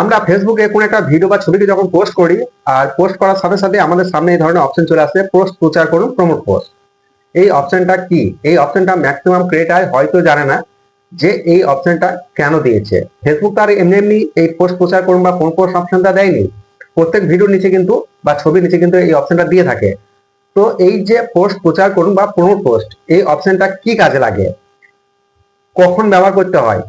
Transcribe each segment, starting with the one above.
আমরা ফেসবুকে কোনো একটা ভিডিও বা ছবিকে যখন পোস্ট করি, আর পোস্ট করার সাথে সাথে আমাদের সামনে এই ধরনের অপশন চলে আসে পোস্ট প্রচার করুন প্রমোট পোস্ট এই অপশনটা কি? এই অপশনটা ম্যাক্সিমাম ক্রিয়েটার হয়তো জানে না যে এই অপশনটা কেন দিয়েছে। ফেসবুক তার এমনি এমনি এই পোস্ট প্রচার করুন বা কোন পোস্ট অপশনটা দেয়নি। প্রত্যেক ভিডিওর নিচে কিন্তু বা ছবির নিচে কিন্তু এই অপশনটা দিয়ে থাকে। তো এই যে পোস্ট প্রচার করুন বা প্রমোট পোস্ট এই অপশনটা কি কাজে লাগে? কখন ব্যবহার করতে হয়?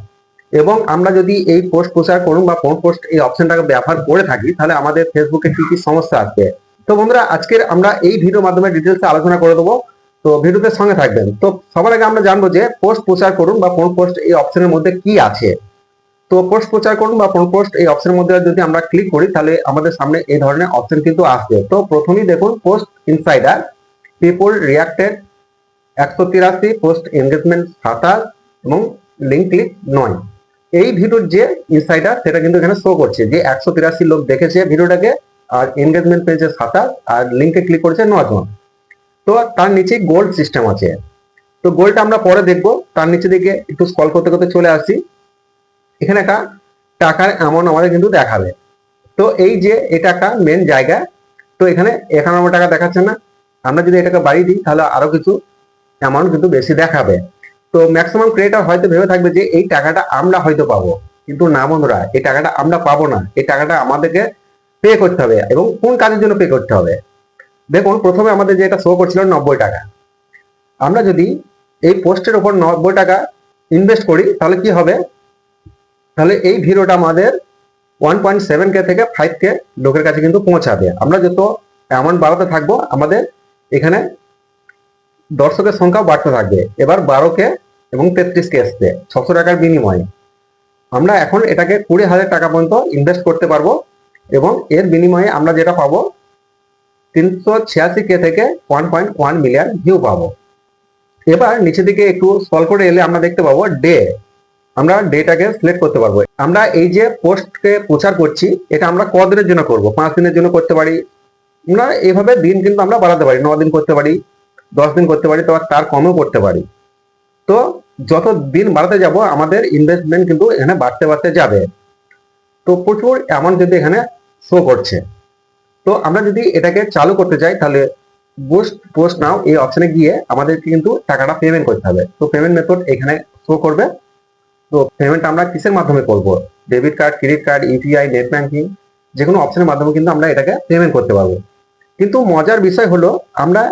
এবং আমরা যদি এই পোস্ট প্রচার করুন বা কোন পোস্ট এই অপশনটাকে ব্যবহার করে থাকি, তাহলে আমাদের ফেসবুকে কি কি সমস্যা আসবে? তো বন্ধুরা, আজকের আমরা এই ভিডিওর মাধ্যমে ডিটেলসে আলোচনা করে দেবো। তো ভিডিওতে সঙ্গে থাকবেন। তো সবার আগে আমরা জানব যে পোস্ট প্রচার করুন বা কোন পোস্ট এই অপশনের মধ্যে কি আছে। তো পোস্ট প্রচার করুন বা কোন পোস্ট এই অপশনের মধ্যে যদি আমরা ক্লিক করি, তাহলে আমাদের সামনে এই ধরনের অপশন কিন্তু আসবে। তো প্রথমেই দেখুন পোস্ট ইনসাইডার পিপল রিয়াক্টেড একশো তিরাশি পোস্ট এনগেজমেন্ট সাতাশ এবং লিঙ্ক ক্লিক নয়। এই ভিডিওর যে ইনসাইডার সেটা কিন্তু এখানে শো করছে যে একশো তিরাশি লোক দেখেছে ভিডিওটাকে আর এনগেজমেন্ট পেয়েছে সাতাশ, আর লিঙ্কে ক্লিক করেছে নজন তো তার নিচে গোল্ড সিস্টেম আছে। তো গোল্ডটা আমরা পরে দেখব। তার নিচে দিকে একটু স্কল করতে করতে চলে আসি এখানে একটা টাকার অ্যামাউন্ট আমাদের কিন্তু দেখাবে। তো এই যে এটা একটা মেন জায়গা, তো এখানে একানব্বই টাকা দেখাচ্ছে না। আমরা যদি এটাকে বাড়িয়ে দিই, তাহলে আরও কিছু অ্যামাউন্ট কিন্তু বেশি দেখাবে। তো ম্যাক্সিমাম ক্রিয়েটার হয়তো ভেবে থাকবে যে এই টাকাটা আমরা হয়তো পাবো। কিন্তু না বন্ধুরা, এই টাকাটা আমরা পাবো না। এই টাকাটা আমাদেরকে পে করতে হবে এবং কোন কাজের জন্য পে করতে হবে? দেখুন, প্রথমে আমাদের যেটা শো করছিল নব্বই টাকা। আমরা যদি এই পোস্টের উপর নব্বই টাকা ইনভেস্ট করি, তাহলে কি হবে? তাহলে এই ভিডিওটা আমাদের ওয়ান পয়েন্ট সেভেন কে থেকে ফাইভ কে লোকের কাছে কিন্তু পৌঁছাবে। আমরা যত অ্যামাউন্ট বাড়াতে থাকব, আমাদের এখানে দর্শকের সংখ্যা বাড়তে থাকবে। এবার বারো কে এবং তেত্রিশ কে এসছে, ছশো টাকার বিনিময়ে। আমরা এখন এটাকে কুড়ি হাজার টাকা পর্যন্ত ইনভেস্ট করতে পারব এবং এর বিনিময়ে আমরা যেটা পাবো, তিনশো ছিয়াশি কে থেকে one point one million view পাবো। এবার নিচের দিকে একটু স্কল করে এলে আমরা দেখতে পাবো ডে আমরা ডেটাকে সিলেক্ট করতে পারব। আমরা এই যে পোস্টকে প্রচার করছি, এটা আমরা কদিনের জন্য করব? পাঁচ দিনের জন্য করতে পারি? আমরা এইভাবে দিন কিন্তু আমরা বাড়াতে পারি, ন দিন করতে পারি। দশ দিন করতে পারি, তো তার কমেও করতে পারি। তো যত দিন বাড়াতে যাব, আমাদের ইনভেস্টমেন্ট কিন্তু এখানে বাড়তে বাড়তে যাবে। তো প্রচুর অ্যামাউন্ট যদি এখানে শো করছে। তো আমরা যদি এটাকে চালু করতে চাই তাহলে বুস্ট পোস্ট নাও এই অপশনে গিয়ে আমাদেরকে কিন্তু টাকাটা পেমেন্ট করতে হবে। তো পেমেন্ট মেথড এখানে শো করবে। তো পেমেন্ট আমরা কিসের মাধ্যমে করব? Debit card credit card UPI net banking যে কোনো অপশনের মাধ্যমে কিন্তু আমরা এটাকে পেমেন্ট করতে পারব। কিন্তু মজার বিষয় হলো, আমরা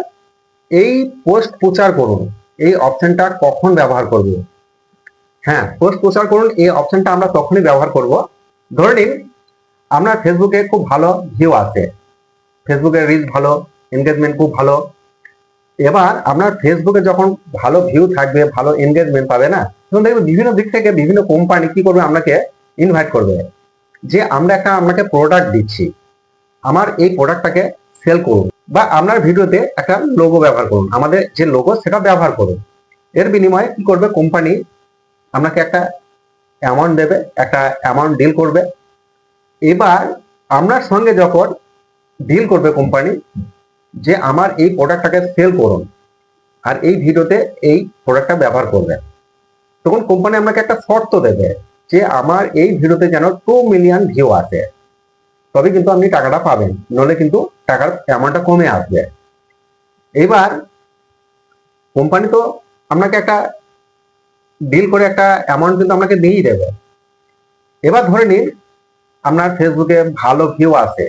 এই পোস্ট প্রচার করুন। এই অপশনটা কখন ব্যবহার করব? হ্যাঁ পোস্ট প্রচার করুন, এই অপশনটা আমরা তখনই ব্যবহার করব। ধরে নিন আমরা ফেসবুকে খুব ভালো ভিউ আছে। ফেসবুকের রিচ ভালো এনগেজমেন্ট খুব ভালো। এবার আপনার ফেসবুকে যখন ভালো ভিউ থাকবে, ভালো এনগেজমেন্ট পাবে না, তখন দেখবে বিভিন্ন দিক থেকে বিভিন্ন কোম্পানি কি করবে, আপনাকে ইনভাইট করবে। যে আমরা একটা, আপনাকে প্রোডাক্ট দিচ্ছি। আমার এই প্রোডাক্টটাকে সেল করুন। বা আপনার ভিডিওতে একটা লোগো ব্যবহার করুন। আমাদের যে লোগো সেটা ব্যবহার করুন। এর বিনিময়ে কি করবে কোম্পানি আপনাকে একটা অ্যামাউন্ট দেবে, একটা অ্যামাউন্ট ডিল করবে। এবার আপনার সঙ্গে যখন ডিল করবে কোম্পানি যে আমার এই প্রোডাক্টটাকে সেল করুন, আর এই ভিডিওতে এই প্রোডাক্টটা ব্যবহার করবে। তখন কোম্পানি আপনাকে একটা শর্ত দেবে যে আমার এই ভিডিওতে যেন টু মিলিয়ন ভিউ আসে। তবে কিন্তু আপনি টাকাটা পাবেন। নলে কিন্তু টাকার অ্যামাউন্টটা কমে আসবে। এবার কোম্পানি তো আপনাকে একটা ডিল করে একটা অ্যামাউন্ট কিন্তু আপনাকে দিয়েই দেবে। এবার ধরে নিন, আপনার ফেসবুকে ভালো ভিউ আসে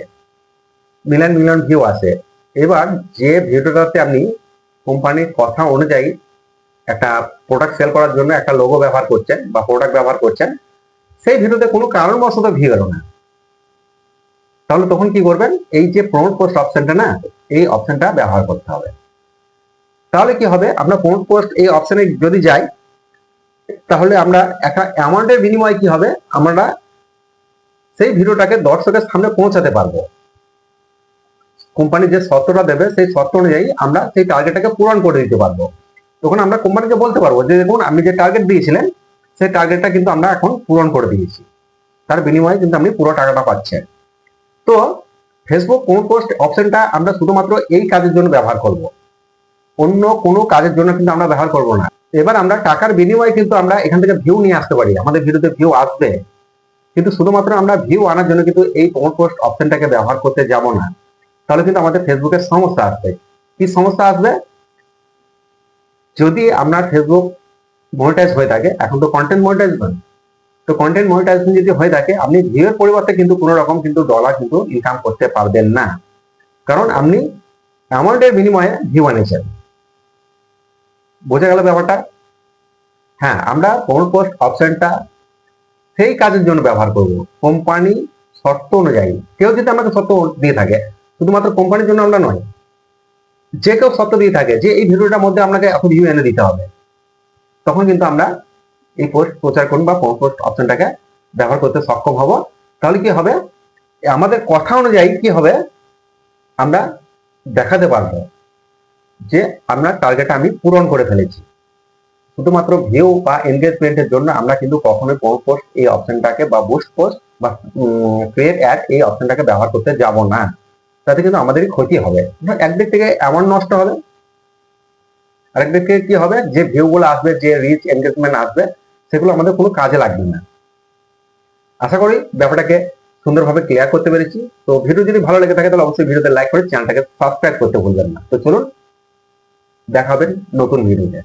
মিলিয়ন মিলিয়ন ভিউ আসে এবার যে ভিডিওটাতে আপনি কোম্পানির কথা অনুযায়ী একটা প্রোডাক্ট সেল করার জন্য একটা লোগো ব্যবহার করছেন বা প্রোডাক্ট ব্যবহার করছেন, সেই ভিডিওতে কোনো কারণবশত ভিউ এলো না। তাহলে তখন কি করবেন? এই যে প্রমোট পোস্ট অপশনটা না, এই অপশনটা ব্যবহার করতে হবে। তাহলে কি হবে? আমরা প্রমোট পোস্ট এই অপশনে যদি যাই, তাহলে আমরা একটা অ্যামাউন্টের বিনিময়ে কি হবে? আমরা সেই ভিডিওটাকে দর্শকের সামনে পৌঁছাতে পারব। কোম্পানি যে শর্তটা দেবে, সেই শর্ত অনুযায়ী আমরা সেই টার্গেটটাকে পূরণ করে দিতে পারব। তখন আমরা কোম্পানিকে বলতে পারব যে, দেখুন, আপনি যে টার্গেট দিয়েছিলেন, সেই টার্গেটটা কিন্তু আমরা এখন পূরণ করে দিয়েছি। তার বিনিময়ে কিন্তু আপনি পুরো টাকাটা পাচ্ছেন। তো ফেসবুক কোন পোস্ট অপশনটা আমরা শুধুমাত্র এই কাজের জন্য ব্যবহার করব। অন্য কোনো কাজের জন্য কিন্তু আমরা ব্যবহার করব না। এবার আমরা টাকার বিনিময়ে কিন্তু আমরা এখান থেকে ভিউ নিয়ে আসতে পারি। আমাদের ভিডিওতে ভিউ আসবে, কিন্তু শুধুমাত্র আমরা ভিউ আনার জন্য কিন্তু এই প্রমোট পোস্ট অপশনটাকে ব্যবহার করতে যাব না। তাহলে কিন্তু আমাদের ফেসবুকের সমস্যা আসবে। কি সমস্যা আসবে? যদি আপনার ফেসবুক মনিটাইজ হয়ে থাকে, এখন তো কন্টেন্ট মনিটাইজ নয় তো কন্টেন্ট মনিটাইজেশন যদি হয়ে থাকে, আপনি ভিউ এর পরিবর্তে কিন্তু কোনো রকম কিন্তু ডলার কিন্তু ইনকাম করতে পারবেন না। কারণ আপনি অ্যামাউন্টের বিনিময়ে ভিউ আনিয়েছেন বোঝা গেল ব্যাপারটা? হ্যাঁ আমরা প্রমোট পোস্ট অপশনটা সেই কাজের জন্য ব্যবহার করব। কোম্পানি শর্ত অনুযায়ী। কেউ যদি আমাকে শর্ত দিয়ে থাকে, শুধুমাত্র কোম্পানির জন্য আমরা নয়, যে কেউ শর্ত দিয়ে থাকে যে এই ভিডিওটার মধ্যে আপনাকে এত ভিউ এনে দিতে হবে, তখন কিন্তু আমরা এই পোস্ট প্রচার করুন বা পোস্ট অপশনটাকে ব্যবহার করতে সক্ষম হব। তাহলে কি হবে? আমাদের কথা অনুযায়ী কি হবে? আমরা দেখাতে পারব যে আমরা টার্গেট আমি পূরণ করে ফেলেছি। শুধুমাত্র ভিউ বা এনগেজমেন্টের জন্য আমরা কিন্তু কখনোই পোস্ট এই অপশনটাকে বা বুস্ট পোস্ট বা ক্রিয়েট অ্যাড এই অপশনটাকে ব্যবহার করতে যাব না। তাতে কিন্তু আমাদেরই ক্ষতি হবে। একদিক থেকে এমন নষ্ট হবে। আরেকদিক থেকে কি হবে? যে ভিউগুলো আসবে, যে রিচ এনগেজমেন্ট আসবে সেগুলো আমাদের কোনো কাজে লাগবে না। আশা করি ব্যাপারটাকে সুন্দরভাবে ক্লিয়ার করতে পেরেছি। তো ভিডিও যদি ভালো লেগে থাকে তাহলে অবশ্যই ভিডিওতে লাইক করে চ্যানেলটাকে সাবস্ক্রাইব করতে ভুলবেন না। তো চলুন দেখাবেন নতুন ভিডিওতে